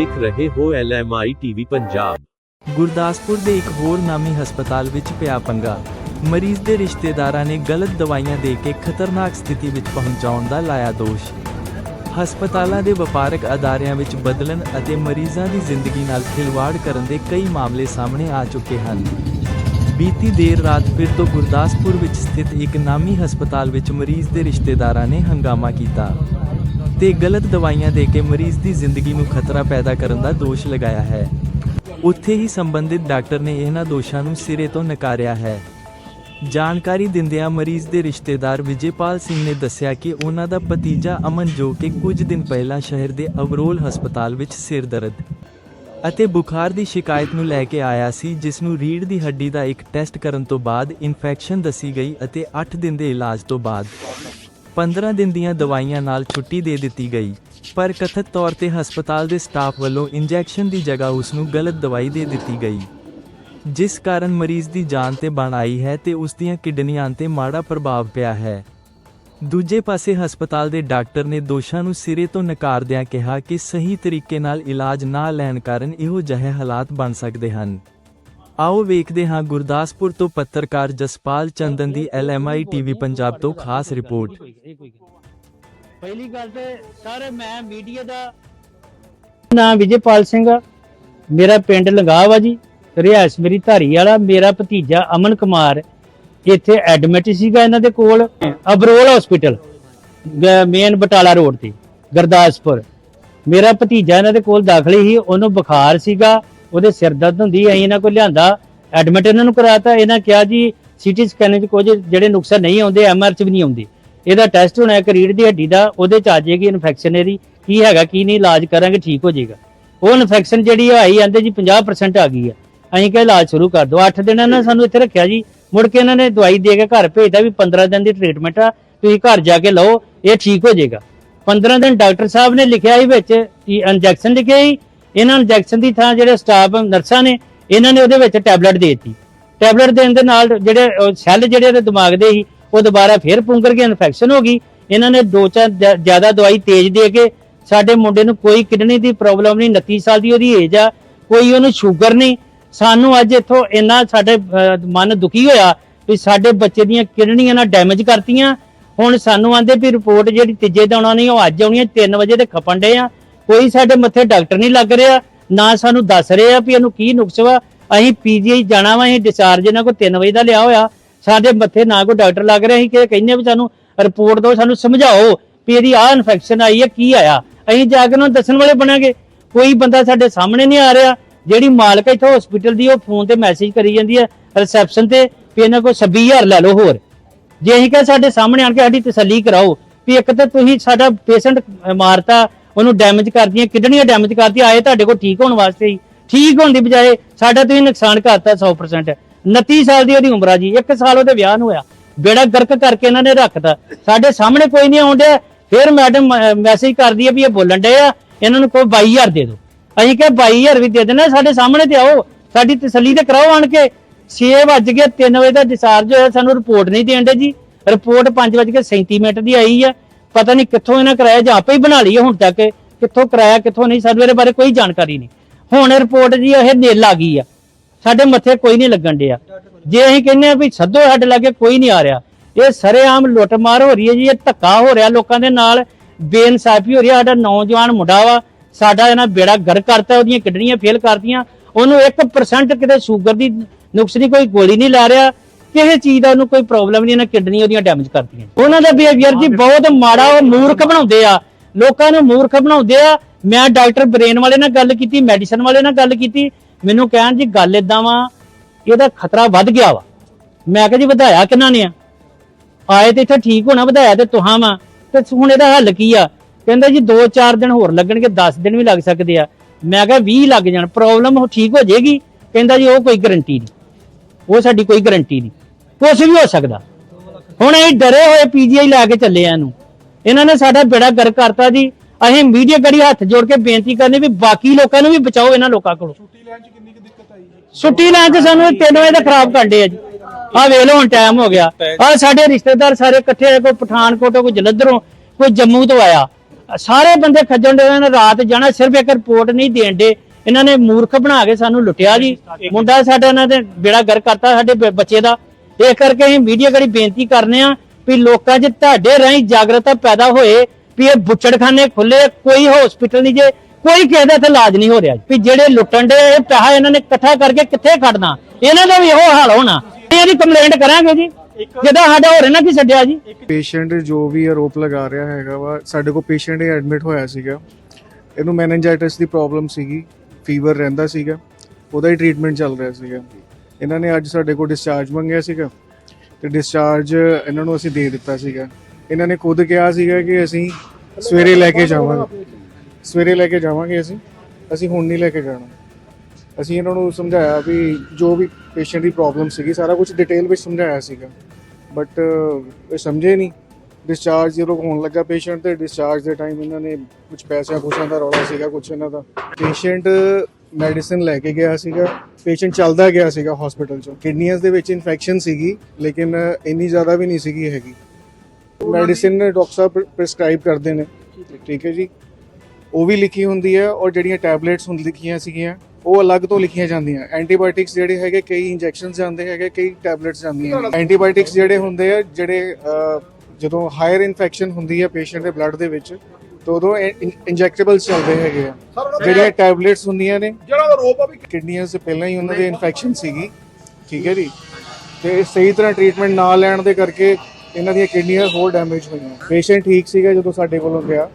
ਵੇਖ ਰਹੇ ਹੋ ਐਲਐਮਆਈ ਟੀਵੀ ਪੰਜਾਬ। ਗੁਰਦਾਸਪੁਰ ਦੇ ਇੱਕ ਹੋਰ ਨਾਮੀ ਹਸਪਤਾਲ ਵਿੱਚ ਪਿਆ ਪੰਗਾ। ਮਰੀਜ਼ ਦੇ ਰਿਸ਼ਤੇਦਾਰਾਂ ਨੇ ਗਲਤ ਦਵਾਈਆਂ ਦੇ ਕੇ ਖਤਰਨਾਕ ਸਥਿਤੀ ਵਿੱਚ ਪਹੁੰਚਾਉਣ ਦਾ ਲਾਇਆ ਦੋਸ਼। ਹਸਪਤਾਲਾਂ ਦੇ ਵਪਾਰਕ ਅਦਾਰਿਆਂ ਵਿੱਚ ਬਦਲਣ ਅਤੇ ਮਰੀਜ਼ਾਂ ਦੀ ਜ਼ਿੰਦਗੀ ਨਾਲ ਖਿਲਵਾੜ ਕਰਨ ਦੇ ਕਈ ਮਾਮਲੇ ਸਾਹਮਣੇ ਆ ਚੁੱਕੇ ਹਨ। ਬੀਤੀ ਦੇਰ ਰਾਤ ਫਿਰ ਤੋਂ ਗੁਰਦਾਸਪੁਰ ਵਿੱਚ ਸਥਿਤ ਇੱਕ ਨਾਮੀ ਹਸਪਤਾਲ ਵਿੱਚ ਮਰੀਜ਼ ਦੇ ਰਿਸ਼ਤੇਦਾਰਾਂ ਨੇ ਹੰਗਾਮਾ ਕੀਤਾ। ਤੇ ਗਲਤ ਦਵਾਈਆਂ ਦੇ ਕੇ ਮਰੀਜ਼ ਦੀ ਜ਼ਿੰਦਗੀ ਨੂੰ ਖਤਰਾ ਪੈਦਾ ਕਰਨ ਦਾ ਦੋਸ਼ ਲਗਾਇਆ ਹੈ। ਉੱਥੇ ਹੀ ਸੰਬੰਧਿਤ ਡਾਕਟਰ ਨੇ ਇਹਨਾਂ ਦੋਸ਼ਾਂ ਨੂੰ ਸਿਰੇ ਤੋਂ ਨਕਾਰਿਆ ਹੈ। ਜਾਣਕਾਰੀ ਦਿੰਦਿਆਂ ਮਰੀਜ਼ ਦੇ ਰਿਸ਼ਤੇਦਾਰ ਵਿਜੇਪਾਲ ਸਿੰਘ ਨੇ ਦੱਸਿਆ ਕਿ ਉਹਨਾਂ ਦਾ ਭਤੀਜਾ ਅਮਨ ਜੋ ਕਿ ਕੁਝ ਦਿਨ ਪਹਿਲਾਂ ਸ਼ਹਿਰ ਦੇ ਅਵਰੋਲ ਹਸਪਤਾਲ ਵਿੱਚ ਸਿਰ ਦਰਦ ਅਤੇ ਬੁਖਾਰ ਦੀ ਸ਼ਿਕਾਇਤ ਨੂੰ ਲੈ ਕੇ ਆਇਆ ਸੀ, ਜਿਸ ਨੂੰ ਰੀੜ੍ਹ ਦੀ ਹੱਡੀ ਦਾ ਇੱਕ ਟੈਸਟ ਕਰਨ ਤੋਂ ਬਾਅਦ ਇਨਫੈਕਸ਼ਨ ਦੱਸੀ ਗਈ ਅਤੇ 8 ਦਿਨ ਦੇ ਇਲਾਜ ਤੋਂ ਬਾਅਦ 15 ਦਿਨ ਦੀਆਂ ਦਵਾਈਆਂ ਨਾਲ ਛੁੱਟੀ ਦੇ ਦਿੱਤੀ ਗਈ, ਪਰ ਕਥਿਤ ਤੌਰ ਤੇ ਹਸਪਤਾਲ ਦੇ ਸਟਾਫ ਵੱਲੋਂ ਇੰਜੈਕਸ਼ਨ ਦੀ ਜਗ੍ਹਾ ਉਸ ਨੂੰ ਗਲਤ ਦਵਾਈ ਦੇ ਦਿੱਤੀ ਗਈ। ਜਿਸ ਕਾਰਨ ਮਰੀਜ਼ ਦੀ ਜਾਨ ਤੇ ਬਣ ਆਈ ਹੈ ਤੇ ਉਸ ਦੀਆਂ ਕਿਡਨੀਆਂ ਤੇ ਮਾੜਾ ਪ੍ਰਭਾਵ ਪਿਆ ਹੈ। ਦੂਜੇ ਪਾਸੇ ਹਸਪਤਾਲ ਦੇ ਡਾਕਟਰ ਨੇ ਦੋਸ਼ਾਂ ਨੂੰ ਸਿਰੇ ਤੋਂ ਨਕਾਰਦਿਆਂ ਕਿਹਾ ਕਿ ਸਹੀ ਤਰੀਕੇ ਨਾਲ ਇਲਾਜ ਨਾ ਲੈਣ ਕਾਰਨ ਇਹੋ ਜਿਹੇ ਹਾਲਾਤ ਬਣ ਸਕਦੇ ਹਨ। ਆਓ ਵੇਖਦੇ ਹਾਂ ਗੁਰਦਾਸਪੁਰ ਤੋਂ ਪੱਤਰਕਾਰ ਜਸਪਾਲ ਚੰਦਨ ਦੀ ਐਲਐਮਆਈ ਟੀਵੀ ਪੰਜਾਬ ਤੋਂ ਖਾਸ ਰਿਪੋਰਟ। ਪਹਿਲੀ ਗੱਲ ਤੇ ਸਰ, ਮੈਂ ਮੀਡੀਆ ਦਾ ਨਾਮ ਵਿਜੇਪਾਲ ਸਿੰਘ ਆ। ਮੇਰਾ ਪਿੰਡ ਲੰਗਾਹ ਵਾ ਜੀ, ਰਿਹਾਇਸ਼ ਮੇਰੀ ਧਾਰੀ ਵਾਲਾ, ਮੇਰਾ ਭਤੀਜਾ ਅਮਨ ਕੁਮਾਰ, ਇੱਥੇ ਐਡਮਿਟ ਸੀਗਾ ਇਹਨਾਂ ਦੇ ਕੋਲ, Abrol hospital main Batala road ਤੇ, ਗੁਰਦਾਸਪੁਰ। ਮੇਰਾ ਭਤੀਜਾ ਇਹਨਾਂ ਦੇ ਕੋਲ ਦਾਖਲੀ ਸੀ, ਉਹਨੂੰ ਬੁਖਾਰ ਸੀਗਾ, ਉਹਦੇ ਸਿਰ ਦਰਦ ਹੁੰਦੀ, ਅਸੀਂ ਇਹਨਾਂ ਕੋਲ ਲਿਆਂਦਾ ਐਡਮਿਟ ਇਹਨਾਂ ਨੂੰ ਕਰਾਤਾ, ਇਹਨਾਂ ਕਿਹਾ ਜੀ ਸੀਟੀ ਸਕੈਨ 'ਚ ਕੁਝ ਜਿਹੜੇ ਨੁਕਸਾਨ ਨਹੀਂ ਆਉਂਦੇ ਐਮਆਰ 'ਚ ਵੀ ਨਹੀਂ ਆਉਂਦੇ। ਇਹਦਾ ਟੈਸਟ ਹੋਣਾ ਇੱਕ ਰੀੜ ਦੀ ਹੱਡੀ ਦਾ, ਉਹਦੇ 'ਚ ਆ ਜਾਏਗੀ ਇਨਫੈਕਸ਼ਨ ਇਹਦੀ। ਕੀ ਹੈਗਾ, ਕੀ ਨਹੀਂ, ਇਲਾਜ ਕਰਾਂਗੇ, ਠੀਕ ਹੋ ਜਾਏਗਾ। ਉਹ ਇਨਫੈਕਸ਼ਨ ਜਿਹੜੀ ਆਈ ਜਾਂਦੇ ਜੀ 50% ਆ ਗਈ ਆ। ਅਸੀਂ ਕਿਹਾ ਇਲਾਜ ਸ਼ੁਰੂ ਕਰ ਦਿਓ। 8 ਦਿਨ ਇਹਨਾਂ ਨੇ ਸਾਨੂੰ ਇੱਥੇ ਰੱਖਿਆ ਜੀ। ਮੁੜ ਕੇ ਇਹਨਾਂ ਨੇ ਦਵਾਈ ਦੇ ਕੇ ਘਰ ਭੇਜਦਾ ਵੀ 15 ਦਿਨ ਦੀ ਟ੍ਰੀਟਮੈਂਟ ਆ, ਤੁਸੀਂ ਘਰ ਜਾ ਕੇ ਲਓ, ਇਹ ਠੀਕ ਹੋ ਜਾਏਗਾ। 15 ਦਿਨ ਡਾਕਟਰ ਸਾਹਿਬ ਨੇ ਲਿਖਿਆ ਸੀ ਵਿੱਚ ਇੰਜੈਕਸ਼ਨ ਲਿਖਿਆ ਸੀ। ਇਹਨਾਂ ਇੰਜੈਕਸ਼ਨ ਦੀ ਥਾਂ ਜਿਹੜੇ ਸਟਾਫ ਨਰਸਾਂ ਨੇ, ਇਹਨਾਂ ਨੇ ਉਹਦੇ ਵਿੱਚ ਟੈਬਲੇਟ ਦੇ ਦਿੱਤੀ। ਟੈਬਲੇਟ ਦੇਣ ਦੇ ਨਾਲ ਜਿਹੜੇ ਸੈੱਲ ਜਿਹੜੇ ਉਹਦੇ ਦਿਮਾਗ ਦੇ ਸੀ ਉਹ ਦੁਬਾਰਾ ਫੇਰ ਪੁੰਗਰ ਕੇ ਇਨਫੈਕਸ਼ਨ ਹੋ ਗਈ। ਇਹਨਾਂ ਨੇ ਦੋ ਚਾਰ ਜ- ਜ਼ਿਆਦਾ ਦਵਾਈ ਤੇਜ਼ ਦੇ ਕੇ ਸਾਡੇ ਮੁੰਡੇ ਨੂੰ ਕੋਈ ਕਿਡਨੀ ਦੀ ਪ੍ਰੋਬਲਮ ਨਹੀਂ 29 ਸਾਲ ਦੀ ਉਹਦੀ ਏਜ ਆ, ਕੋਈ ਉਹਨੂੰ ਸ਼ੂਗਰ ਨਹੀਂ। ਸਾਨੂੰ ਅੱਜ ਇੱਥੋਂ ਇੰਨਾ ਸਾਡੇ ਮਨ ਦੁਖੀ ਹੋਇਆ ਵੀ ਸਾਡੇ ਬੱਚੇ ਦੀਆਂ ਕਿਡਨੀਆਂ ਨਾਲ ਡੈਮੇਜ ਕਰਤੀਆਂ। ਹੁਣ ਸਾਨੂੰ ਆਂਦੇ ਵੀ ਰਿਪੋਰਟ ਜਿਹੜੀ ਤੀਜੇ ਦਿਨ ਆਉਣੀ ਉਹ ਅੱਜ ਆਉਣੀ ਹੈ 3 ਵਜੇ ਤੇ ਖਪਣ ਡੇ ਆ। ਕੋਈ ਸਾਡੇ ਮੱਥੇ ਡਾਕਟਰ ਨਹੀਂ ਲੱਗ ਰਿਹਾ, ਨਾ ਸਾਨੂੰ ਦੱਸ ਰਹੇ ਆ ਵੀ ਇਹਨੂੰ ਕੀ ਨੁਕਸ ਵਾ। ਅਸੀਂ ਪੀਜੀਆਈ ਜਾਣਾ ਵਾ, ਅਸੀਂ ਡਿਸਚਾਰਜ ਇਹਨਾਂ ਕੋ 3 ਵਜੇ ਦਾ ਲਿਆ ਹੋਇਆ। ਸਾਡੇ ਮੱਥੇ ਨਾ ਕੋਈ ਡਾਕਟਰ ਲੱਗ ਰਿਹਾ ਅਸੀਂ ਕਿ ਕਹਿੰਦੇ ਵੀ ਸਾਨੂੰ ਰਿਪੋਰਟ ਦਿਓ, ਸਾਨੂੰ ਸਮਝਾਓ ਵੀ ਇਹਦੀ ਆਹ ਇਨਫੈਕਸ਼ਨ ਆਈ ਹੈ, ਕੀ ਆਇਆ। ਅਸੀਂ ਜਾ ਕੇ ਉਹਨਾਂ ਨੂੰ ਦੱਸਣ ਵਾਲੇ ਬਣਾਂਗੇ। ਕੋਈ ਬੰਦਾ ਸਾਡੇ ਸਾਹਮਣੇ ਨਹੀਂ ਆ ਰਿਹਾ, ਜਿਹੜੀ ਮਾਲਕ ਹੈ ਇੱਥੋਂ ਹਸਪੀਟਲ ਦੀ ਉਹ ਫੋਨ ਤੇ ਮੈਸੇਜ ਕਰੀ ਜਾਂਦੀ ਹੈ ਰਿਸੈਪਸ਼ਨ ਤੇ ਵੀ ਇਹਨਾਂ ਕੋਲ 26000 ਲੈ ਲਓ ਹੋਰ। ਜੇ ਅਸੀਂ ਕਹਾਂ ਸਾਡੇ ਸਾਹਮਣੇ ਆਣ ਕੇ ਸਾਡੀ ਤਸੱਲੀ ਕਰਾਓ, ਵੀ ਇੱਕ ਤਾਂ ਤੁਸੀਂ ਸਾਡਾ ਪੇਸ਼ੈਂਟ ਮਾਰਤਾ, ਉਹਨੂੰ ਡੈਮੇਜ ਕਰਦੀਆਂ, ਕਿਡਨੀਆਂ ਡੈਮੇਜ ਕਰਦੀਆਂ, ਆਏ ਤੁਹਾਡੇ ਕੋਲ ਠੀਕ ਹੋਣ ਵਾਸਤੇ ਹੀ। ਠੀਕ ਹੋਣ ਦੀ ਬਜਾਏ ਸਾਡਾ ਤੁਸੀਂ ਨੁਕਸਾਨ ਕਰਤਾ 100% 29 ਸਾਲ ਦੀ ਉਹਦੀ ਉਮਰ ਆ ਜੀ 1 ਸਾਲ ਉਹਦੇ ਵਿਆਹ ਨੂੰ ਹੋਇਆ। ਬੇੜਾ ਗਰਕ ਕਰਕੇ ਇਹਨਾਂ ਨੇ ਰੱਖਤਾ। ਸਾਡੇ ਸਾਹਮਣੇ ਕੋਈ ਨਹੀਂ ਆਉਂਦਿਆ ਫਿਰ ਮੈਡਮ ਮੈਸੇਜ ਕਰਦੀ ਹੈ ਵੀ ਇਹ ਬੋਲਣ ਡਏ ਆ। ਇਹਨਾਂ ਨੂੰ ਕੋਈ 22000 ਦੇ ਦਿਓ। ਅਸੀਂ ਕਿਹਾ 22000 ਵੀ ਦੇ ਦੇਣਾ, ਸਾਡੇ ਸਾਹਮਣੇ ਤੇ ਆਓ। ਸਾਡੀ ਤਸੱਲੀ ਤੇ ਕਰਾਓ ਆਣ ਕੇ। 6 ਵੱਜ ਕੇ 3 ਵਜੇ ਦਾ ਡਿਸਚਾਰਜ ਹੋਇਆ, ਸਾਨੂੰ ਰਿਪੋਰਟ ਨਹੀਂ ਦੇਣ ਦੇ ਜੀ। ਰਿਪੋਰਟ 5 ਵੱਜ ਕੇ 37 ਮਿੰਟ ਦੀ ਆਈ ਆ। ਪਤਾ ਨਹੀਂ ਕਿੱਥੋਂ ਇਹਨਾਂ ਕਰਾਇਆ ਜਾਂ ਆਪੇ ਹੀ ਬਣਾ ਲਈ ਹੁਣ ਤੱਕ। ਕਿੱਥੋਂ ਕਰਾਇਆ, ਕਿੱਥੋਂ ਨਹੀਂ ਸਾਨੂੰ ਇਹਦੇ ਬਾਰੇ ਕੋਈ ਜਾਣਕਾਰੀ ਨਹੀਂ। ਹੁਣ ਰਿਪੋਰਟ ਜੀ, ਇਹ ਨਿਲ ਆ ਗਈ ਆ। ਸਾਡੇ ਮੱਥੇ ਕੋਈ ਨਹੀਂ ਲੱਗਣ ਡਿਆ। ਜੇ ਅਸੀਂ ਕਹਿੰਦੇ ਆ ਵੀ ਸੱਦੋ ਸਾਡੇ ਲਾਗੇ ਕੋਈ ਨਹੀਂ ਆ ਰਿਹਾ, ਇਹ ਸਰੇਆਮ ਲੁੱਟਮਾਰ ਹੋ ਰਹੀ ਹੈ ਜੀ, ਇਹ ਧੱਕਾ ਹੋ ਰਿਹਾ ਲੋਕਾਂ ਦੇ ਨਾਲ, ਬੇਇਨਸਾਫੀ ਹੋ ਰਹੀ ਹੈ, ਸਾਡਾ ਨੌਜਵਾਨ ਮੁੰਡਾ ਵਾ, ਸਾਡਾ ਇਹਨਾਂ ਬੇੜਾ ਗਰ ਕਰਤਾ, ਉਹਦੀਆਂ ਕਿਡਨੀਆਂ ਫੇਲ ਕਰਤੀਆਂ, ਉਹਨੂੰ 1% ਕਿਤੇ ਸ਼ੂਗਰ ਦੀ ਨੁਕਸ ਦੀ ਕੋਈ ਗੋਲੀ ਨਹੀਂ ਲੈ ਰਿਹਾ, ਕਿਸੇ ਚੀਜ਼ ਦਾ ਉਹਨੂੰ ਕੋਈ ਪ੍ਰੋਬਲਮ ਨਹੀਂ, ਇਹਨਾਂ ਕਿਡਨੀ ਉਹਦੀਆਂ ਡੈਮੇਜ ਕਰਤੀਆਂ। ਉਹਨਾਂ ਦਾ ਬਿਹੇਵੀਅਰ ਜੀ ਬਹੁਤ ਮਾੜਾ ਉਹ ਮੂਰਖ ਬਣਾਉਂਦੇ ਆ। ਲੋਕਾਂ ਨੂੰ ਮੂਰਖ ਬਣਾਉਂਦੇ ਆ। ਮੈਂ ਡਾਕਟਰ ਬ੍ਰੇਨ ਵਾਲੇ ਨਾਲ ਗੱਲ ਕੀਤੀ, ਮੈਡੀਸਨ ਵਾਲੇ ਨਾਲ ਗੱਲ ਕੀਤੀ ਮੈਨੂੰ ਕਹਿਣ ਜੀ ਗੱਲ ਇਦਾਂ ਵਾ, ਇਹਦਾ ਖਤਰਾ ਵੱਧ ਗਿਆ ਵਾ। ਮੈਂ ਕਿਹਾ ਜੀ ਵਧਾਇਆ ਕਿਹਨਾਂ ਨੇ ਆ? ਆਏ ਤੇ ਇੱਥੇ ਠੀਕ ਹੋਣਾ, ਵਧਾਇਆ ਤੇ ਤੁਹਾਂ ਵਾ। ਤੇ ਹੁਣ ਇਹਦਾ ਹੱਲ ਕੀ ਆ? ਕਹਿੰਦਾ ਜੀ 2-4 ਦਿਨ ਹੋਰ ਲੱਗਣਗੇ 10 ਦਿਨ ਵੀ ਲੱਗ ਸਕਦੇ ਆ। ਮੈਂ ਕਿਹਾ 20 ਲੱਗ ਜਾਣ, ਪ੍ਰੋਬਲਮ ਉਹ ਠੀਕ ਹੋ ਜਾਏਗੀ? ਕਹਿੰਦਾ ਜੀ ਉਹ ਕੋਈ ਗਰੰਟੀ ਨਹੀਂ। ਉਹ ਸਾਡੀ ਕੋਈ ਗਰੰਟੀ ਨਹੀਂ। ਕੁਝ ਵੀ ਹੋ ਸਕਦਾ। ਹੁਣ ਇਹ ਡਰੇ ਹੋਏ ਪੀਜੀਆਈ ਲੈ ਕੇ ਚੱਲੇ ਆ ਇਹਨੂੰ। ਇਹਨਾਂ ਨੇ ਸਾਡਾ ਬੇੜਾ ਗਰ ਕਰਤਾ ਜੀ। ਅਸੀਂ ਮੀਡੀਆ ਗੜੀ ਹੱਥ ਜੋੜ ਕੇ ਬੇਨਤੀ ਕਰਨੀ ਵੀ ਬਾਕੀ ਲੋਕਾਂ ਨੂੰ ਵੀ ਬਚਾਓ ਇਹਨਾਂ ਲੋਕਾਂ ਕੋਲੋਂ। ਛੁੱਟੀ ਲੈਣ ਚ ਸਾਨੂੰ 3 ਵਜੇ ਦਾ ਖਰਾਬ ਕਰਦੇ ਆ ਜੀ। ਆ ਵੇਖ ਲਓ ਹੁਣ ਟਾਈਮ ਹੋ ਗਿਆ। ਆ ਸਾਡੇ ਰਿਸ਼ਤੇਦਾਰ ਸਾਰੇ ਇਕੱਠੇ ਹੋਏ ਕੋਈ ਪਠਾਨਕੋਟੋਂ ਕੋਈ ਜਲੰਧਰੋਂ ਕੋਈ ਜੰਮੂ ਤੋਂ ਆਇਆ। ਸਾਰੇ ਬੰਦੇ ਖੱਜਣ ਦੇ ਨੇ ਰਾਤ ਜਾਣਾ ਸਿਰਫ ਇੱਕ ਰਿਪੋਰਟ ਨਹੀਂ ਦੇਣ ਦੇ। ਇਹਨਾਂ ਨੇ ਮੂਰਖ ਬਣਾ ਕੇ ਸਾਨੂੰ ਲੁੱਟਿਆ ਜੀ। ਮੁੰਡਾ ਸਾਡਾ ਇਹਨਾਂ ਦੇ ਬੇੜਾ ਗਰ ਕਰਤਾ ਸਾਡੇ ਬੱਚੇ ਦਾ। ਇਸ ਕਰਕੇ ਅਸੀਂ ਮੀਡੀਆ ਕਰੀ ਬੇਨਤੀ ਕਰਨੇ ਆ ਵੀ ਲੋਕਾਂ 'ਚ ਤੁਹਾਡੇ ਰਾਹੀਂ ਜਾਗਰਤਾ ਪੈਦਾ ਹੋਏ। ਵੀ ਇਹ ਬੁੱਚੜਖਾਨੇ ਖੁੱਲੇ ਕੋਈ ਹਸਪੀਟਲ ਨਹੀਂ ਜੇ ਕੋਈ ਕਿਸੇ ਦਾ ਇੱਥੇ ਇਲਾਜ ਨਹੀਂ ਹੋ ਰਿਹਾ। ਵੀ ਜਿਹੜੇ ਲੁੱਟਣ ਦੇ ਇਹ ਪੈਸਾ ਇਹਨਾਂ ਨੇ ਇਕੱਠਾ ਕਰਕੇ ਕਿੱਥੇ ਖੜਨਾ? ਇਹਨਾਂ ਦਾ ਵੀ ਇਹੋ ਹਾਲ ਹੋਣਾ। ਇਹਦੀ ਕੰਪਲੇਂਟ ਕਰਾਂਗੇ ਜੀ। ਜਦੋਂ ਸਾਡਾ ਹੋਰ ਇਹਨਾਂ ਕੀ ਛੱਡਿਆ ਜੀ? ਪੇਸ਼ੈਂਟ ਜੋ ਵੀ ਆਰੋਪ ਲਗਾ ਰਿਹਾ ਹੈਗਾ ਵਾ ਸਾਡੇ ਕੋਲ ਪੇਸ਼ੈਂਟ ਇਹ ਐਡਮਿਟ ਹੋਇਆ ਸੀਗਾ। ਇਹਨੂੰ ਮੈਨੇਂਜਾਈਟਿਸ ਦੀ ਪ੍ਰੋਬਲਮ ਸੀਗੀ ਫੀਵਰ ਰਹਿੰਦਾ ਸੀਗਾ ਉਹਦਾ ਹੀ ਟ੍ਰੀਟਮੈਂਟ ਚੱਲ ਰਿਹਾ ਸੀਗਾ। ਇਹਨਾਂ ਨੇ ਅੱਜ ਸਾਡੇ ਕੋਲ ਡਿਸਚਾਰਜ ਮੰਗਿਆ ਸੀਗਾ ਤੇ ਡਿਸਚਾਰਜ ਇਹਨਾਂ ਨੂੰ ਅਸੀਂ ਦੇ ਦਿੱਤਾ ਸੀਗਾ। ਇਹਨਾਂ ਨੇ ਖੁਦ ਕਿਹਾ ਸੀਗਾ ਕਿ ਅਸੀਂ ਸਵੇਰੇ ਲੈ ਕੇ ਜਾਵਾਂਗੇ। ਸਵੇਰੇ ਲੈ ਕੇ ਜਾਵਾਂਗੇ ਅਸੀਂ। ਅਸੀਂ ਹੁਣ ਨਹੀਂ ਲੈ ਕੇ ਜਾਣਾ। ਅਸੀਂ ਇਹਨਾਂ ਨੂੰ ਸਮਝਾਇਆ ਵੀ ਜੋ ਵੀ ਪੇਸ਼ੈਂਟ ਦੀ ਪ੍ਰੋਬਲਮ ਸੀਗੀ, ਸਾਰਾ ਕੁਝ ਡਿਟੇਲ ਵਿੱਚ ਸਮਝਾਇਆ ਸੀਗਾ। ਬਟ ਇਹ ਸਮਝੇ ਨਹੀਂ। ਡਿਸਚਾਰਜ ਜਦੋਂ ਹੋਣ ਲੱਗਾ ਪੇਸ਼ੈਂਟ ਤੇ ਡਿਸਚਾਰਜ ਦੇ ਟਾਈਮ ਇਹਨਾਂ ਨੇ ਕੁਝ ਪੈਸਿਆਂ ਪੂਸਿਆਂ ਦਾ ਰੌਲਾ ਸੀਗਾ ਕੁਝ ਇਹਨਾਂ ਦਾ। ਪੇਸ਼ੈਂਟ ਮੈਡੀਸਿਨ ਲੈ ਕੇ ਗਿਆ ਸੀਗਾ। ਪੇਸ਼ੈਂਟ ਚੱਲਦਾ ਗਿਆ ਸੀਗਾ ਹਸਪੀਟਲ ਚੋਂ। ਕਿਡਨੀਆਂ ਦੇ ਵਿੱਚ ਇਨਫੈਕਸ਼ਨ ਸੀਗੀ, ਲੇਕਿਨ ਇੰਨੀ ਜ਼ਿਆਦਾ ਵੀ ਨਹੀਂ ਸੀਗੀ ਹੈਗੀ। ਮੈਡੀਸਿਨ ਡਾਕਟਰ ਸਾਹਿਬ ਪ੍ਰੈਸਕ੍ਰਾਈਬ ਕਰਦੇ ਨੇ। ਠੀਕ ਹੈ। ਜੀ। ਉਹ ਵੀ ਲਿਖੀ ਹੁੰਦੀ ਹੈ ਔਰ ਜਿਹੜੀਆਂ ਟੈਬਲੇਟਸ ਹੁਣ ਲਿਖੀਆਂ ਸੀਗੀਆਂ ਉਹ ਅਲੱਗ ਤੋਂ ਲਿਖੀਆਂ ਜਾਂਦੀਆਂ। ਐਂਟੀਬਾਇਓਟਿਕਸ ਜਿਹੜੇ ਹੈਗੇ ਕਈ ਇੰਜੈਕਸ਼ਨਸ ਜਾਂਦੇ ਹੈਗੇ ਕਈ ਟੈਬਲੇਟਸ ਜਾਂਦੀਆਂ ਐਂਟੀਬਾਇਓਟਿਕਸ ਜਿਹੜੇ ਹੁੰਦੇ ਆ ਜਿਹੜੇ ਜਦੋਂ ਹਾਇਰ ਇਨਫੈਕਸ਼ਨ ਹੁੰਦੀ ਹੈ ਪੇਸ਼ੈਂਟ ਦੇ ਬਲੱਡ ਦੇ ਵਿੱਚ ਤਾਂ ਉਦੋਂ ਇੰਜੈਕਟੇਬਲਸ ਚੱਲਦੇ ਹੈਗੇ ਆ। ਜਿਹੜੀਆਂ ਟੈਬਲੇਟਸ ਹੁੰਦੀਆਂ ਨੇ ਜਿਹੜਾ ਰੋਪ ਆ ਵੀ ਕਿਡਨੀਆਂ ਸੇ ਪਹਿਲਾਂ ਹੀ ਉਹਨਾਂ ਦੇ ਇਨਫੈਕਸ਼ਨ ਸੀਗੀ। ਠੀਕ ਹੈ ਜੀ। ਤੇ ਸਹੀ ਤਰ੍ਹਾਂ ਟ੍ਰੀਟਮੈਂਟ ਨਾ ਲੈਣ ਦੇ ਕਰਕੇ ਇਹਨਾਂ ਦੀਆਂ ਕਿਡਨੀਆਂ ਹੋਰ ਡੈਮੇਜ ਹੋਈਆਂ। ਪੇਸ਼ੈਂਟ ਠੀਕ ਸੀਗਾ ਜਦੋਂ ਸਾਡੇ ਕੋਲੋਂ ਗਿਆ।